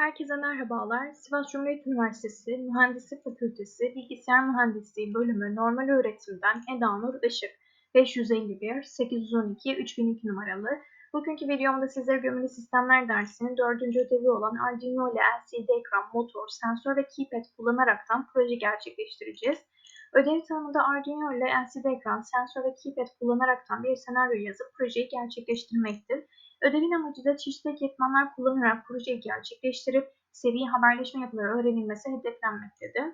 Herkese merhabalar. Sivas Cumhuriyet Üniversitesi Mühendislik Fakültesi Bilgisayar Mühendisliği Bölümü Normal Öğretimden Eda Nur Işık 551 812 3002 numaralı. Bugünkü videomda sizlere gömülü sistemler dersinin dördüncü ödevi olan Arduino ile LCD ekran, motor, sensör ve keypad kullanaraktan proje gerçekleştireceğiz. Ödev tanımında Arduino ile LCD ekran, sensör ve keypad kullanaraktan bir senaryo yazıp projeyi gerçekleştirmektir. Ödevin amacı da çeşitli ekipmanlar kullanarak projeyi gerçekleştirip seri haberleşme yapıları öğrenilmesi hedeflenmektedir.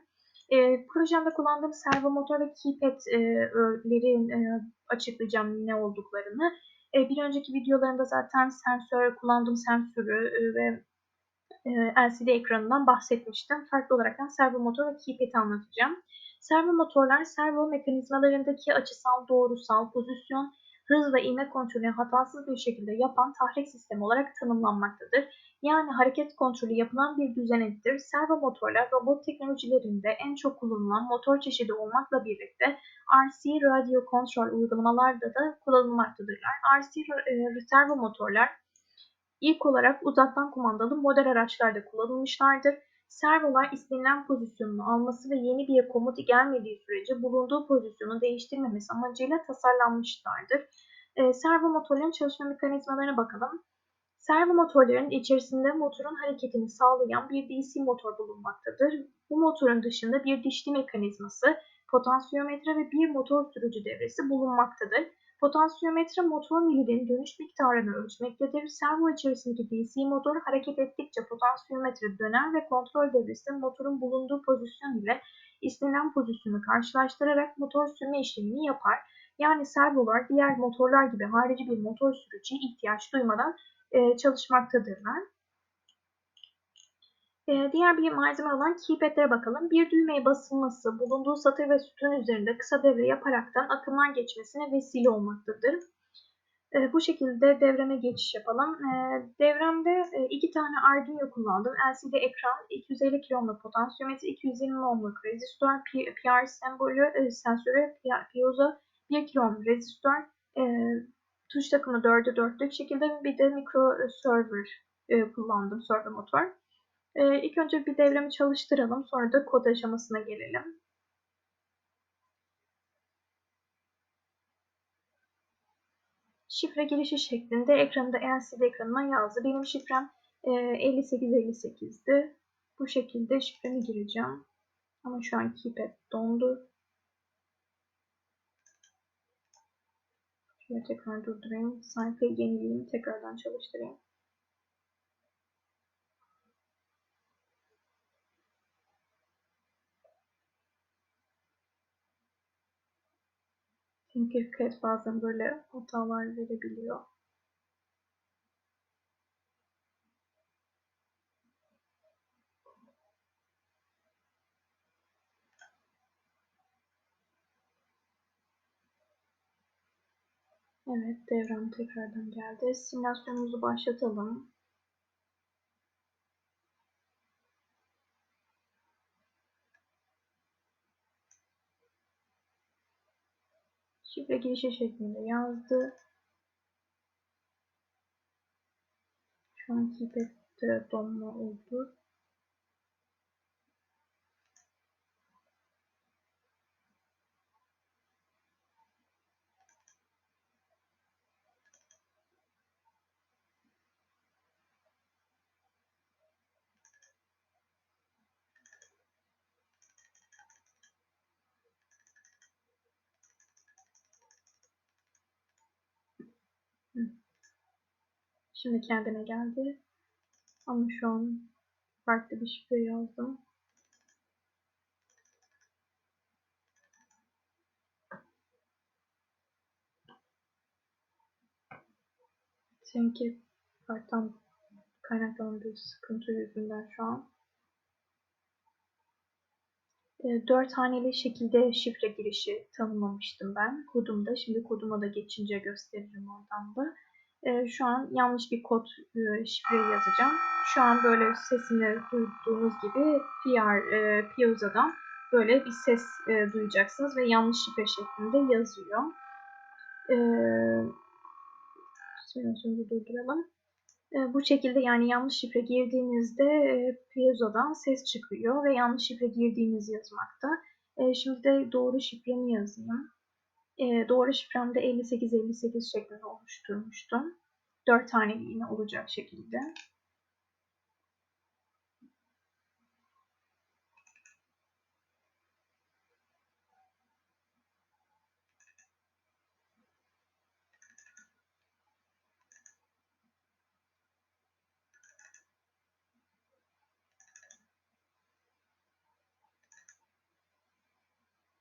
E, projemde kullandığım servo motor ve keypad'lerin e, e, açıklayacağım ne olduklarını. E, bir önceki videolarımda zaten sensör, kullandığım sensörü e, ve e, LCD ekranından bahsetmiştim. Farklı olarak servo motor ve keypad'i anlatacağım. Servo motorlar servo mekanizmalarındaki açısal, doğrusal, pozisyon hız ve ivme kontrolünü hatasız bir şekilde yapan tahrik sistemi olarak tanımlanmaktadır. Yani hareket kontrolü yapılan bir düzenektir. Servo motorlar robot teknolojilerinde en çok kullanılan motor çeşidi olmakla birlikte RC radio kontrol uygulamalarda da kullanılmaktadırlar. RC e, servo motorlar ilk olarak uzaktan kumandalı model araçlarda kullanılmışlardır. Servolar istenilen pozisyonunu alması ve yeni bir komut gelmediği sürece bulunduğu pozisyonu değiştirmemesi amacıyla tasarlanmışlardır. E, servo motorların çalışma mekanizmalarına bakalım. Servo motorların içerisinde motorun hareketini sağlayan bir DC motor bulunmaktadır. Bu motorun dışında bir dişli mekanizması, potansiyometre ve bir motor sürücü devresi bulunmaktadır. Potansiyometre motor milinin dönüş miktarını ölçmektedir. Servo içerisindeki DC motor hareket ettikçe potansiyometre döner ve kontrol devresi motorun bulunduğu pozisyon ile istenilen pozisyonu karşılaştırarak motor sürme işlemini yapar. Yani servolar diğer motorlar gibi harici bir motor sürücüye ihtiyaç duymadan e, çalışmaktadırlar. E, diğer bir malzeme olan keypad'lere bakalım. Bir düğmeye basılması bulunduğu satır ve sütun üzerinde kısa devre yaparaktan akımlar geçmesine vesile olmaktadır. E, bu şekilde devreme geçiş yapalım. E, devremde e, iki tane Arduino kullandım. LCD ekran, 250 kilo potansiyometre, 220 ohmluk rezistör, PR sembolü, e, sensörü, piezo 1 kilo rezistör, e, tuş takımı 4'e 4'lük şekilde bir de mikro server e, kullandım, server motor. E, ilk önce bir devremi çalıştıralım, sonra da kod aşamasına gelelim. Şifre girişi şeklinde ekranda LCD ekranına yazdı. Benim şifrem e, 5858'di. Bu şekilde şifremi gireceğim. Ama şu an keypad dondu. Şöyle tekrar durdurayım. Sayfayı yenileyim. Tekrardan çalıştırayım. Tinkercad bazen böyle hatalar verebiliyor. Evet, devran tekrardan geldi. Simülasyonumuzu başlatalım. Şifre girişi şeklinde yazdı. Şu an keypad'de donma oldu. Şimdi kendine geldi. Ama şu an farklı bir şifre yazdım. Çünkü karttan kaynaklanan bir sıkıntı yüzünden şu an. E, dört haneli şekilde şifre girişi tanımlamıştım ben kodumda. Şimdi koduma da geçince gösteririm oradan da. E, şu an yanlış bir kod e, şifre yazacağım. Şu an böyle sesini duyduğunuz gibi PR e, Pioza'dan böyle bir ses e, duyacaksınız ve yanlış şifre şeklinde yazıyor. E, simülasyonu durduralım. E, bu şekilde yani yanlış şifre girdiğinizde e, piezodan ses çıkıyor ve yanlış şifre girdiğinizi yazmakta. E, şimdi de doğru şifremi yazayım. E, doğru şifremde 5858 şeklinde oluşturmuştum. 4 tane yine olacak şekilde.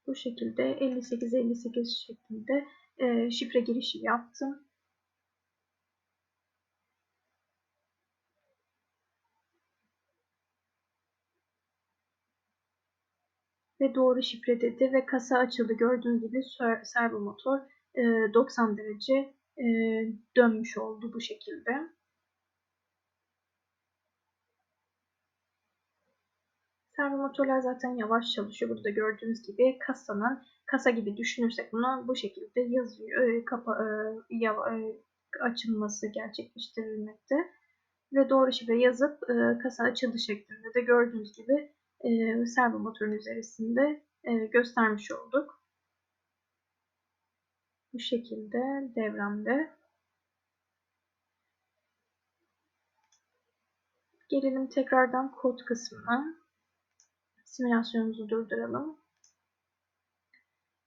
Bu şekilde 58-58 şeklinde e, şifre girişi yaptım. Ve doğru şifre dedi ve kasa açıldı. Gördüğünüz gibi servo motor e, 90 derece e, dönmüş oldu bu şekilde. Servo motorlar zaten yavaş çalışıyor. Burada gördüğünüz gibi kasanın kasa gibi düşünürsek bunu bu şekilde yazıyor. E, kapa, e, ya, e, açılması gerçekleştirilmekte. Ve doğru şifre yazıp e, kasa açıldı şeklinde de gördüğünüz gibi servo motorun üzerinde göstermiş olduk. Bu şekilde devremde. Gelelim tekrardan kod kısmına simülasyonumuzu durduralım.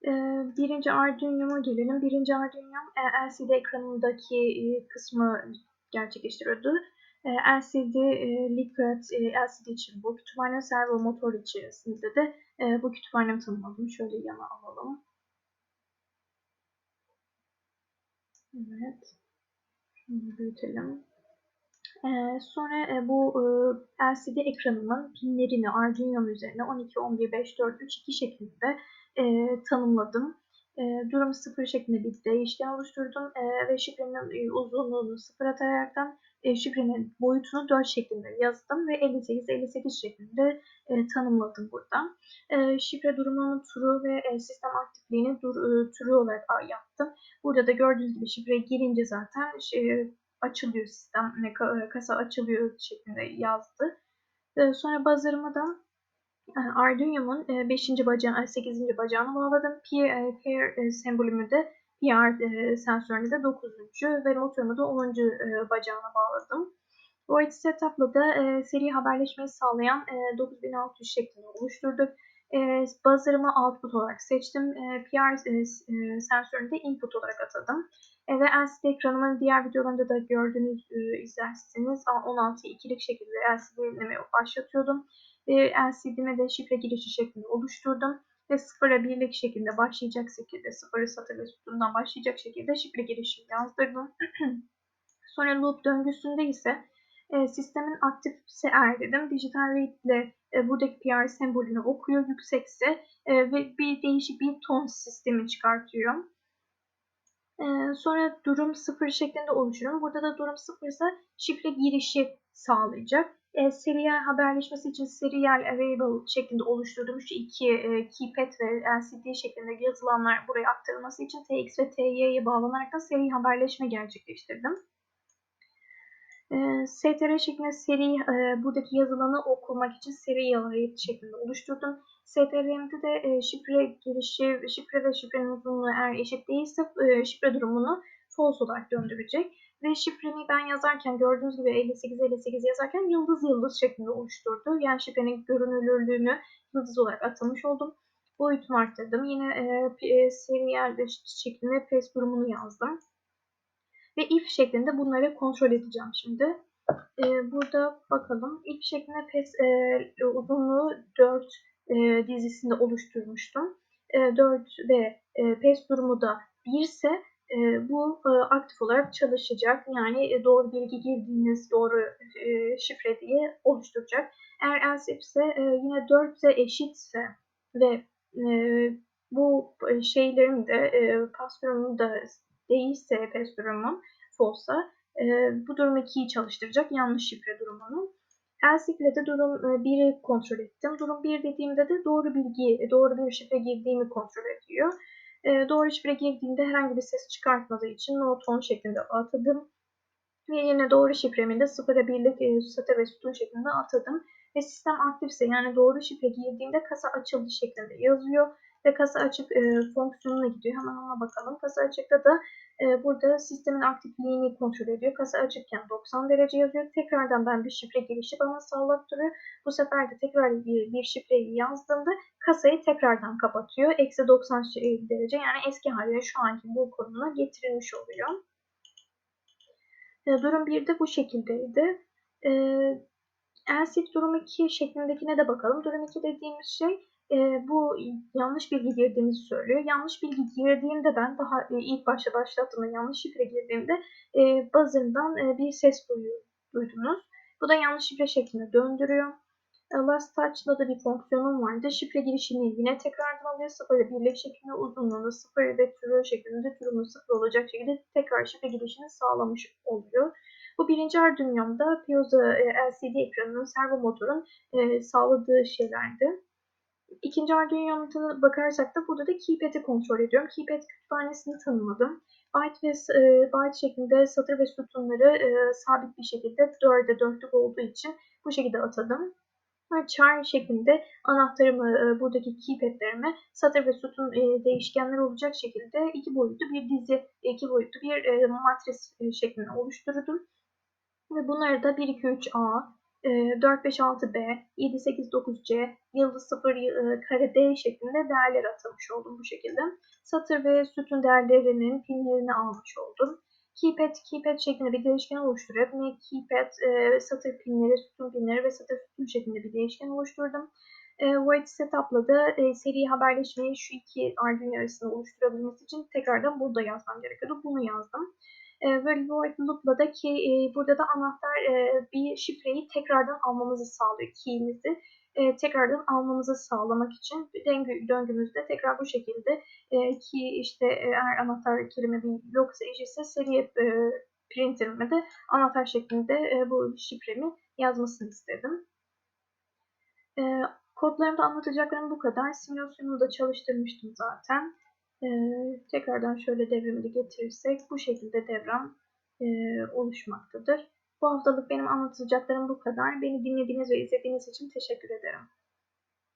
Ee, birinci Arduino'ma gelelim. Birinci Arduino e, LCD ekranındaki e, kısmı gerçekleştiriyordu. E, LCD Liquid LCD için bu kütüphane servo motor içerisinde de bu kütüphanemi tanımladım. Şöyle yana alalım. Evet. Şimdi büyütelim. Ee, sonra e, bu e, LCD ekranımın pinlerini Arduino üzerine 12, 11, 5, 4, 3, 2 şeklinde e, tanımladım. Durum 0 şeklinde bir değişken oluşturdum ve şifrenin uzunluğunu 0 atayaraktan e, şifrenin boyutunu 4 şeklinde yazdım ve 58-58 şeklinde tanımladım burada. Şifre durumunun turu ve sistem aktifliğini dur, turu olarak yaptım. Burada da gördüğünüz gibi şifre girince zaten açılıyor sistem, e, kasa açılıyor şeklinde yazdı. E, sonra buzzer'ıma da e, Arduino'nun 5. bacağına, 8. bacağına bağladım. PR sembolümü de PR sensörünü de 9. ve motorumu da 10. bacağına bağladım. Void Setup'la da seri haberleşmeyi sağlayan 9600 şeklinde oluşturduk. Buzzer'ımı output olarak seçtim. PR sensörünü de input olarak atadım. Ve LCD ekranımın diğer videolarında da gördüğünüz e, izlersiniz 16'yı ikilik şekilde LCD dinlemeye başlatıyordum. Ve LCD'me de şifre girişi şeklinde oluşturdum. Ve 0'a birlik şekilde başlayacak şekilde 0'ı satır ve sütundan başlayacak şekilde şifre girişi yazdırdım. Sonra loop döngüsünde ise e, sistemin aktifse eğer dedim. Digital read ile e, buradaki PR sembolünü okuyor yüksekse e, ve bir değişik bir ton sistemi çıkartıyorum. Sonra durum sıfır şeklinde oluşturuyorum. Burada da durum sıfır ise şifre girişi sağlayacak. E, serial haberleşmesi için serial available şeklinde oluşturduğum şu iki e, keypad ve LCD şeklinde yazılanlar buraya aktarılması için TX ve TY'ye bağlanarak da seri haberleşme gerçekleştirdim. E, STR şeklinde seri e, buradaki yazılanı okumak için seri arayüz şeklinde oluşturdum. STR'mde de e, şifre girişi, şifre ve şifrenin uzunluğu eğer eşit değilse e, şifre durumunu false olarak döndürecek. Ve şifremi ben yazarken gördüğünüz gibi 58-58 yazarken yıldız yıldız şeklinde oluşturdu. Yani şifrenin görünürlüğünü yıldız olarak atamış oldum. Boyutumu arttırdım. Yine e, e, serial şeklinde pes durumunu yazdım. Ve if şeklinde bunları kontrol edeceğim şimdi. Ee, burada bakalım. if şeklinde pes e, uzunluğu 4 e, dizisinde oluşturmuştum. E, 4 ve e, pes durumu da 1 ise e, bu e, aktif olarak çalışacak. Yani e, doğru bilgi girdiğiniz doğru e, şifre diye oluşturacak. Eğer else ise e, yine 4 ise eşitse ve e, bu şeylerin de e, pas durumu da değilse pes durumu false'a e, bu durum 2'yi çalıştıracak yanlış şifre durumunu. Else ile de durum 1'i e, kontrol ettim. Durum 1 dediğimde de doğru bilgi, e, doğru bir şifre girdiğimi kontrol ediyor. E, doğru şifre girdiğinde herhangi bir ses çıkartmadığı için no tone şeklinde atadım. Ve yine doğru şifremi de sıfıra birlik e, satır ve sütun şeklinde atadım. Ve sistem aktifse yani doğru şifre girdiğimde kasa açıldı şeklinde yazıyor. Ve kasa açık e, fonksiyonuna gidiyor. Hemen ona bakalım. Kasa açıkta da e, burada sistemin aktifliğini kontrol ediyor. Kasa açıkken 90 derece yazıyor. Tekrardan ben bir şifre girişi bana sağlattırıyor. Bu sefer de tekrar bir, bir şifreyi yazdığımda kasayı tekrardan kapatıyor. Eksi 90 derece yani eski haline şu anki bu konumuna getirilmiş oluyor. E, durum 1 de bu şekildeydi. E, Elsit durum 2 şeklindekine de bakalım. Durum 2 dediğimiz şey e, bu yanlış bilgi girdiğimizi söylüyor. Yanlış bilgi girdiğimde ben daha e, ilk başta başlattığımda yanlış şifre girdiğimde e, buzzer'dan e, bir ses duyuyor, duydunuz. Bu da yanlış şifre şeklinde döndürüyor. E, last touch'da da bir fonksiyonum vardı. Şifre girişini yine tekrardan alıyor. Sıfır ile birlik şeklinde uzunluğunu sıfır ve türü şeklinde türünün sıfır olacak şekilde tekrar şifre girişini sağlamış oluyor. Bu birinci Arduino'mda Pioza e, LCD ekranının servo motorun e, sağladığı şeylerdi. İkinci Arduino'ya bakarsak da burada da keypad'i kontrol ediyorum. Keypad kütüphanesini tanımladım. Byte ve e, byte şeklinde satır ve sütunları e, sabit bir şekilde 4'e 4'lük olduğu için bu şekilde atadım. Ve char şeklinde anahtarımı, e, buradaki keypad'lerime satır ve sütun e, değişkenler olacak şekilde iki boyutlu bir dizi, iki boyutlu bir e, matris e, şeklinde oluşturdum. Ve bunları da 1, 2, 3, A, 4, 5, 6, B, 7, 8, 9, C, yıldız 0, e, kare D şeklinde değerler atamış oldum bu şekilde. Satır ve sütun değerlerinin pinlerini almış oldum. Keypad, keypad şeklinde bir değişken oluşturup ne keypad, e, satır pinleri, sütun pinleri ve satır sütun şeklinde bir değişken oluşturdum. E, void setup'la da e, seri haberleşmeyi şu iki Arduino arasında oluşturabilmesi için tekrardan burada yazmam gerekiyordu. Bunu yazdım. E, ve void loop'la da ki e, burada da anahtar e, bir şifreyi tekrardan almamızı sağlıyor. Key'imizi e, tekrardan almamızı sağlamak için döngü, döngümüzde tekrar bu şekilde ki işte eğer anahtar kelime bir yoksa ise seriye e, printerime de anahtar şeklinde bu şifremi yazmasını istedim. Kodlarımda anlatacaklarım bu kadar. Simülasyonu da çalıştırmıştım zaten. E, tekrardan şöyle devrimi getirirsek bu şekilde devrem e, oluşmaktadır. Bu haftalık benim anlatacaklarım bu kadar. Beni dinlediğiniz ve izlediğiniz için teşekkür ederim.